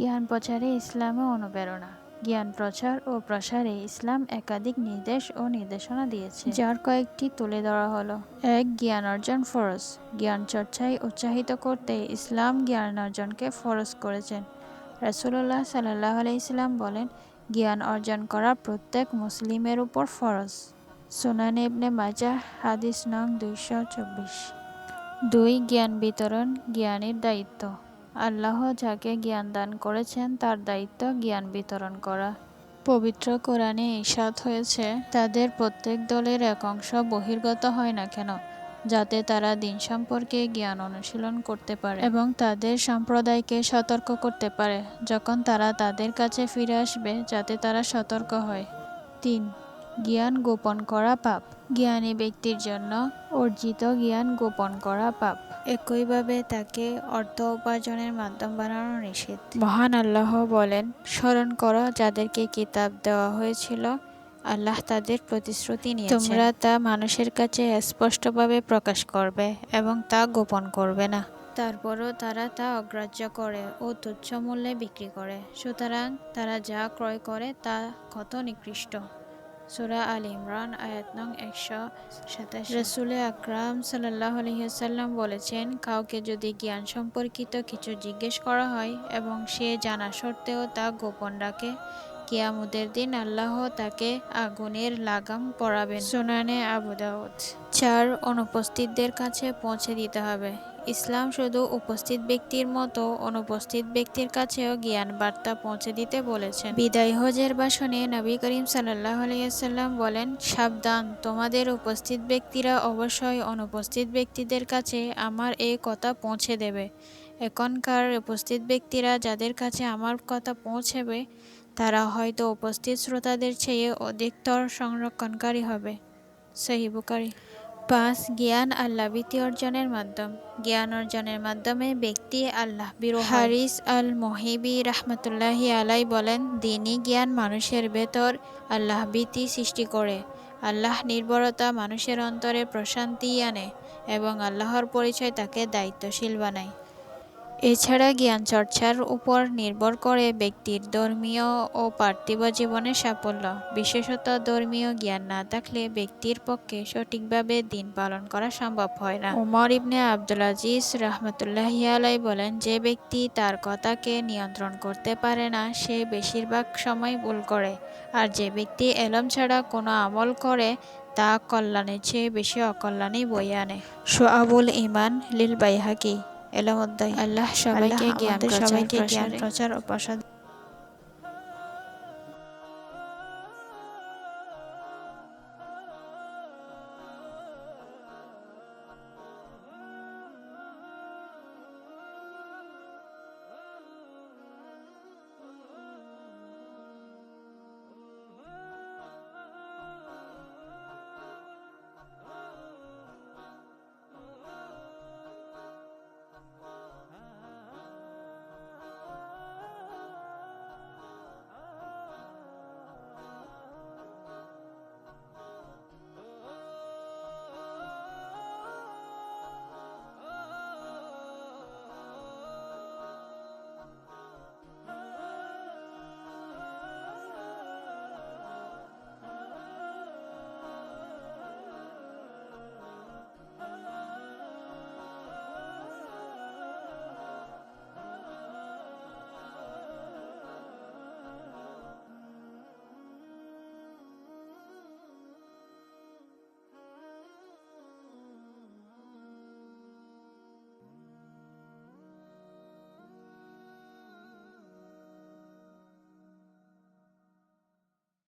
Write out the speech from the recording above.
জ্ঞান প্রচারে ইসলামে অনুপ্রেরণা। জ্ঞান প্রচার ও প্রসারে ইসলাম একাধিক নির্দেশ ও নির্দেশনা দিয়েছে। যার কয়েকটি তুলে ধরা হলো। এক, জ্ঞান অর্জন ফরজ। জ্ঞান চর্চায় উৎসাহিত করতে ইসলাম জ্ঞান অর্জনকে ফরজ করেছেন। রাসুল্লাহ সাল্লাহ আলাইসাল্লাম বলেন, জ্ঞান অর্জন করা প্রত্যেক মুসলিমের উপর ফরজ। সোনানে ইবনে মাজা হাদিস নং দুইশো চব্বিশ। দুই, জ্ঞান বিতরণ, জ্ঞানের দায়িত্ব। আল্লাহ যাকে জ্ঞান দান করেছেন, তার দায়িত্ব জ্ঞান বিতরণ করা। পবিত্র কোরআনে ঈশাদ হয়েছে, তাদের প্রত্যেক দলের এক অংশ বহির্গত হয় না কেন, যাতে তারা দিন সম্পর্কে জ্ঞান অনুশীলন করতে পারে এবং তাদের সম্প্রদায়কে সতর্ক করতে পারে, যখন তারা তাদের কাছে ফিরে আসবে, যাতে তারা সতর্ক হয়। তিন, জ্ঞান গোপন করা পাপ। জ্ঞানী ব্যক্তির জন্য অর্জিত জ্ঞান গোপন করা পাপ। একইভাবে তাকে অর্থ উপার্জনের মাধ্যম বানানো নিষেধ। মহান আল্লাহ বলেন স্মরণ করো যাদেরকে কিতাব দেওয়া হয়েছিল আল্লাহ তাদের প্রতিশ্রুতি নিয়েছেন। তোমরা তা মানুষের কাছে স্পষ্টভাবে প্রকাশ করবে এবং তা গোপন করবে না। তারপরও তারা তা অগ্রাহ্য করে ও তুচ্ছ মূল্যে বিক্রি করে। সুতরাং তারা যা ক্রয় করে তা কত নিকৃষ্ট। সুরা আল ইমরান আয়াত নং একশো সাতাশ। রসুল আকরাম সাল্লাহ আলহিহাল্লাম বলেছেন কাউকে যদি জ্ঞান সম্পর্কিত কিছু জিজ্ঞেস করা হয় এবং সে জানা সত্ত্বেও তা গোপন রাখে কিয়ামুদের দিন আল্লাহ তাকে আগুনের লাগাম পরাবেন। সোনানে আবু দাউদ। চার অনুপস্থিতদের কাছে পৌঁছে দিতে হবে। ইসলাম শুধু উপস্থিত ব্যক্তির মতো অনুপস্থিত ব্যক্তির কাছেও জ্ঞান বার্তা পৌঁছে দিতে বলেছেন। বিদায় হজের ভাষণে নবী করিম সাল্লাহ আলিয়াল্লাম বলেন, সাবধান, তোমাদের উপস্থিত ব্যক্তিরা অবশ্যই অনুপস্থিত ব্যক্তিদের কাছে আমার এই কথা পৌঁছে দেবে। এখনকার উপস্থিত ব্যক্তিরা যাদের কাছে আমার কথা পৌঁছবে, তারা হয়তো উপস্থিত শ্রোতাদের চেয়ে অধিকতর সংরক্ষণকারী হবে। সহিবুকারী পাঁচ, জ্ঞান আল্লাহ, বৃত্তি অর্জনের মাধ্যম। জ্ঞান অর্জনের মাধ্যমে ব্যক্তি আল্লাহ বিরু হারিস আল মহিবি রহমতুল্লাহি আলাই বলেন, দিনই জ্ঞান মানুষের ভেতর আল্লাহ ভীতি সৃষ্টি করে। আল্লাহ নির্ভরতা মানুষের অন্তরে প্রশান্তি আনে এবং আল্লাহর পরিচয় তাকে দায়িত্বশীল বানায়। এছাড়া জ্ঞান চর্চার উপর নির্ভর করে ব্যক্তির ধর্মীয় ও পার্থিব জীবনের সাফল্য। বিশেষত ধর্মীয় জ্ঞান না থাকলে ব্যক্তির পক্ষে সঠিকভাবে দিন পালন করা সম্ভব হয় না। উমর ইবনে আব্দুল আজিজ রহমতুল্লাহ আলাই বলেন, যে ব্যক্তি তার কথাকে নিয়ন্ত্রণ করতে পারে না, সে বেশিরভাগ সময় ভুল করে। আর যে ব্যক্তি এলম ছাড়া কোনো আমল করে, তা কল্যাণের চেয়ে বেশি অকল্যাণই বয়ে আনে। সোয়াবুল ইমান লিল বাইহাকি এলামদ্দাই আল্লাহ সবাইকে জ্ঞান সবাইকে জ্ঞান প্রচার ও প্রসাদ